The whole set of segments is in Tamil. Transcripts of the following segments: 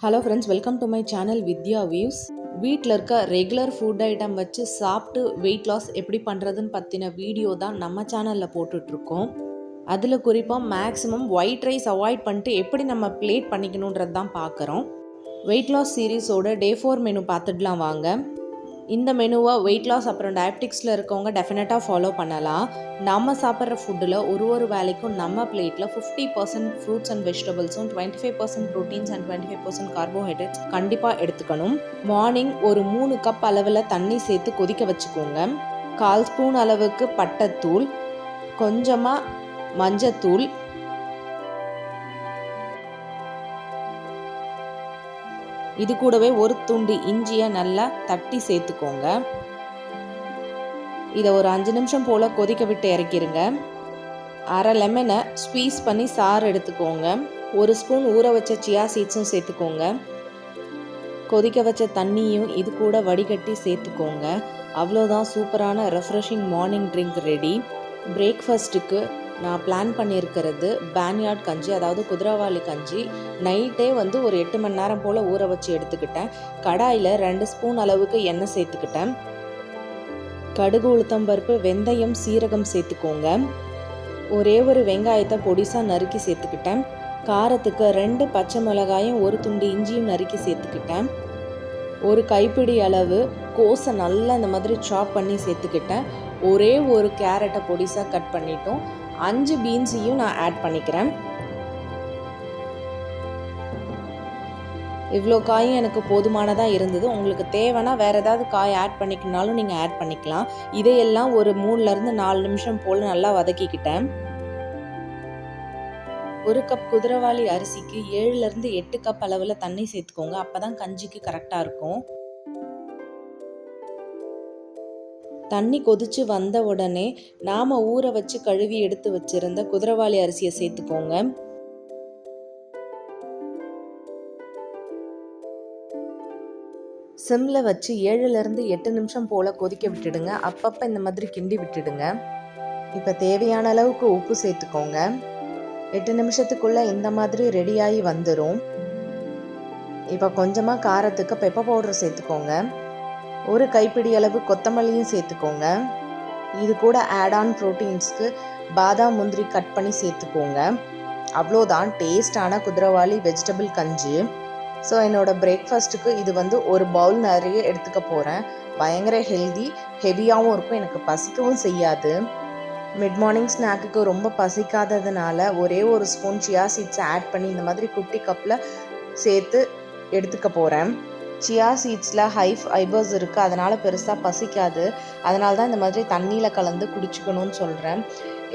Hello friends welcome to my channel Vidya views வீட்டில் இருக்க ரெகுலர் ஃபுட் ஐட்டம் வச்சு சாப்பிட்டு வெயிட் லாஸ் எப்படி பண்ணுறதுன்னு பற்றின வீடியோ தான் நம்ம சேனலில் போட்டுட்ருக்கோம். அதில் குறிப்பாக மேக்ஸிமம் ஒயிட் ரைஸ் அவாய்ட் பண்ணிட்டு எப்படி நம்ம பிளேட் பண்ணிக்கணுன்றது தான் பார்க்குறோம் வெயிட் லாஸ் சீரீஸோட டே ஃபோர் மெனு பார்த்துடலாம் வாங்க. இந்த மெனுவை வெயிட் லாஸ் அப்புறம் டயபெட்டிக்ஸில் இருக்கவங்க டெஃபினட்டாக ஃபாலோ பண்ணலாம். நம்ம சாப்பிட்ற ஃபுட்டில் ஒரு ஒரு வேலைக்கும் நம்ம பிளேட்டில் fifty percent fruits and வெஜிடபிள்ஸும் twenty five percent proteins and twenty five percent carbohydrates கண்டிப்பாக எடுத்துக்கணும். மார்னிங் ஒரு மூணு கப் அளவில் தண்ணி சேர்த்து கொதிக்க வச்சுக்கோங்க. கால் ஸ்பூன் அளவுக்கு பட்டைத்தூள் கொஞ்சமாக மஞ்சத்தூள் இது கூடவே ஒரு துண்டு இஞ்சியை நல்லா தட்டி சேர்த்துக்கோங்க. இதை ஒரு அஞ்சு நிமிஷம் போல் கொதிக்க விட்டு இறக்கிருங்க. அரை லெமனை ஸ்குவீஸ் பண்ணி சாறு எடுத்துக்கோங்க. ஒரு ஸ்பூன் ஊற வச்ச சியா சீட்ஸும் சேர்த்துக்கோங்க. கொதிக்க வச்ச தண்ணியும் இது கூட வடிகட்டி சேர்த்துக்கோங்க. அவ்வளோதான் சூப்பரான ரெஃப்ரெஷிங் மார்னிங் ட்ரிங்க் ரெடி பிரேக்ஃபாஸ்ட்டுக்கு நான் பிளான் பண்ணியிருக்கிறது பேன்யார்ட் கஞ்சி அதாவது குதிரவாளி கஞ்சி. நைட்டே வந்து ஒரு எட்டு மணி நேரம் போல் ஊற வச்சு எடுத்துக்கிட்டேன். கடாயில் ரெண்டு ஸ்பூன் அளவுக்கு எண்ணெய் சேர்த்துக்கிட்டேன். கடுகு உளுத்தம்பருப்பு வெந்தயம் சீரகம் சேர்த்துக்கோங்க. ஒரே ஒரு வெங்காயத்தை பொடிசாக நறுக்கி சேர்த்துக்கிட்டேன். காரத்துக்கு ரெண்டு பச்சை மிளகாயும் ஒரு துண்டு இஞ்சியும் நறுக்கி சேர்த்துக்கிட்டேன். ஒரு கைப்பிடி அளவு கோஸை நல்லா இந்த மாதிரி சாப் பண்ணி சேர்த்துக்கிட்டேன். ஒரே ஒரு கேரட்டை பொடிசாக கட் பண்ணிட்டோம். அஞ்சு பீன்ஸையும் நான் ஆட் பண்ணிக்கிறேன். இவ்வளோ காயும் எனக்கு போதுமானதாக இருந்தது. உங்களுக்கு தேவைன்னா வேறு ஏதாவது காய் ஆட் பண்ணிக்கனாலும் நீங்கள் ஆட் பண்ணிக்கலாம். இதையெல்லாம் ஒரு மூணுலேருந்து நாலு நிமிஷம் போல் நல்லா வதக்கிக்கிட்டேன். ஒரு கப் குதிரவாளி அரிசிக்கு ஏழுலேருந்து எட்டு கப் அளவில் தண்ணி சேர்த்துக்கோங்க. அப்போ தான் கஞ்சிக்கு கரெக்டாக இருக்கும். தண்ணி கொதிச்சு வந்த உடனே நாம் ஊற வச்சு கழுவி எடுத்து வச்சிருந்த குதிரவாளி அரிசியை சேர்த்துக்கோங்க. சிம்மில் வச்சு ஏழுலேருந்து எட்டு நிமிஷம் போல் கொதிக்க விட்டுடுங்க. அப்பப்போ இந்த மாதிரி கிண்டி விட்டுடுங்க. இப்போ தேவையான அளவுக்கு உப்பு சேர்த்துக்கோங்க. எட்டு நிமிஷத்துக்குள்ளே இந்த மாதிரி ரெடியாகி வந்துடும் இப்போ கொஞ்சமாக காரத்துக்கு பெப்பர் பவுடர் சேர்த்துக்கோங்க. ஒரு கைப்பிடி அளவு கொத்தமல்லியும் சேர்த்துக்கோங்க. இது கூட ஆட் ஆன் ப்ரோட்டீன்ஸ்க்கு பாதாம் முந்திரி கட் பண்ணி சேர்த்துக்கோங்க. அவ்வளோதான் டேஸ்டான குதிரவாளி வெஜிடபிள் கஞ்சி. ஸோ என்னோடய பிரேக்ஃபாஸ்ட்டுக்கு இது வந்து ஒரு பவுல் நிறைய எடுத்துக்க போகிறேன் பயங்கர ஹெல்தி ஹெவியாகவும் இருக்கும். எனக்கு பசிக்கவும் செய்யாது. மிட் மார்னிங் ஸ்நாக்குக்கு ரொம்ப பசிக்காததுனால ஒரே ஒரு ஸ்பூன் சியா சீட்ஸை ஆட் பண்ணி இந்த மாதிரி குட்டி கப்பில் சேர்த்து எடுத்துக்க போகிறேன் சியா சீட்ஸில் ஹை ஃபைபர்ஸ் இருக்குது அதனால் பெருசாக பசிக்காது. அதனால தான் இந்த மாதிரி தண்ணியில் கலந்து குடிச்சுக்கணும்னு சொல்கிறேன்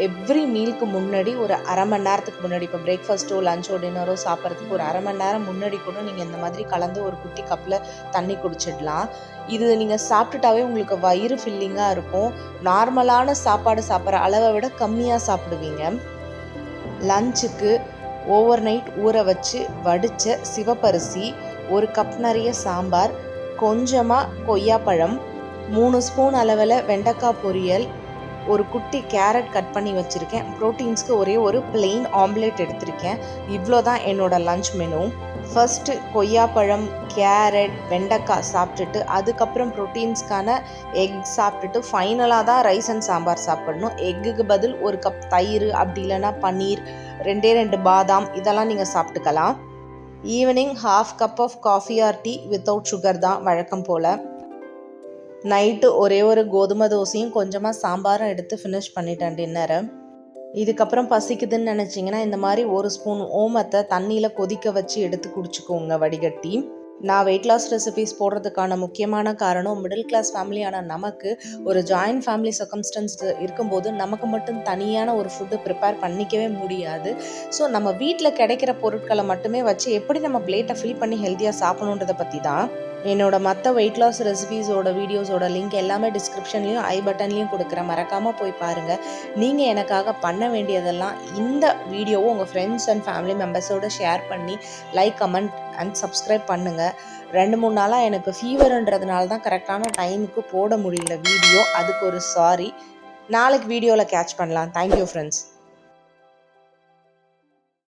எவ்ரி மீலுக்கு முன்னாடி ஒரு அரை மணி நேரத்துக்கு முன்னாடி இப்போ பிரேக்ஃபாஸ்ட்டோ லஞ்சோ டின்னரோ சாப்பிட்றதுக்கு ஒரு அரை மணி நேரம் முன்னாடி கூட நீங்கள் இந்த மாதிரி கலந்து ஒரு குட்டி கப்பில் தண்ணி குடிச்சிடலாம். இது நீங்கள் சாப்பிட்டுட்டாவே உங்களுக்கு வயிறு ஃபில்லிங்காக இருக்கும். நார்மலான சாப்பாடு சாப்பிட்ற அளவை விட கம்மியாக சாப்பிடுவீங்க. லஞ்சுக்கு ஓவர் நைட் ஊற வச்சு வடித்த சிவப்பரிசி ஒரு கப் நிறைய சாம்பார் கொஞ்சமாக கொய்யாப்பழம் மூணு ஸ்பூன் அளவில் வெண்டைக்காய் பொரியல் ஒரு குட்டி கேரட் கட் பண்ணி வச்சுருக்கேன். ப்ரோட்டீன்ஸ்க்கு ஒரே ஒரு பிளெயின் ஆம்லேட் எடுத்திருக்கேன். இவ்வளோ தான் என்னோடய லஞ்ச் மெனு ஃபஸ்ட்டு கொய்யாப்பழம் கேரட் வெண்டைக்காய் சாப்பிட்டுட்டு அதுக்கப்புறம் ப்ரோட்டீன்ஸ்க்கான எக் சாப்பிட்டுட்டு ஃபைனலாக தான் ரைஸ் அண்ட் சாம்பார் சாப்பிடணும். எக்குக்கு பதில் ஒரு கப் தயிர் அப்படி இல்லைன்னா பன்னீர் ரெண்டே ரெண்டு பாதாம் இதெல்லாம் நீங்கள் சாப்பிட்டுக்கலாம். Evening half cup of coffee or tea without sugar தான் வழக்கம் போல். நைட்டு ஒரே ஒரு கோதுமை தோசையும் கொஞ்சமாக சாம்பாரும் எடுத்து ஃபினிஷ் பண்ணிட்டேன் டின்னரை இதுக்கப்புறம் பசிக்குதுன்னு நினச்சிங்கன்னா இந்த மாதிரி ஒரு ஸ்பூன் ஓமத்தை தண்ணியில் கொதிக்க வச்சு எடுத்து குடிச்சிக்கோங்க வடிகட்டி. நான் வெயிட் லாஸ் ரெசிபிஸ் போடுறதுக்கான முக்கியமான காரணம் மிடில் கிளாஸ் ஃபேமிலியான நமக்கு ஒரு ஜாயின்ட் ஃபேமிலி சர்க்கம்ஸ்டன்ஸ் இருக்கும்போது நமக்கு மட்டும் தனியான ஒரு ஃபுட்டு ப்ரிப்பேர் பண்ணிக்கவே முடியாது. ஸோ நம்ம வீட்டில் கிடைக்கிற பொருட்களை மட்டுமே வச்சு எப்படி நம்ம பிளேட்டை ஃபில் பண்ணி ஹெல்த்தியாக சாப்பிடணுன்றதை பற்றி தான் என்னோட மற்ற வெயிட் லாஸ் ரெசிபீஸோட வீடியோஸோட லிங்க் எல்லாமே டிஸ்கிரிப்ஷன்லையும் ஐ பட்டன்லேயும் கொடுக்குறேன். மறக்காமல் போய் பாருங்கள் நீங்கள் எனக்காக பண்ண வேண்டியதெல்லாம் இந்த வீடியோவும் உங்கள் ஃப்ரெண்ட்ஸ் அண்ட் ஃபேமிலி மெம்பர்ஸோடு ஷேர் பண்ணி லைக் கமெண்ட் அண்ட் சப்ஸ்கிரைப் பண்ணுங்கள் ரெண்டு மூணு நாளாக எனக்கு ஃபீவருன்றதுனால தான் கரெக்டான டைமுக்கு போட முடியல வீடியோ அதுக்கு ஒரு சாரி நாளைக்கு வீடியோவில் கேட்ச் பண்ணலாம். Thank you friends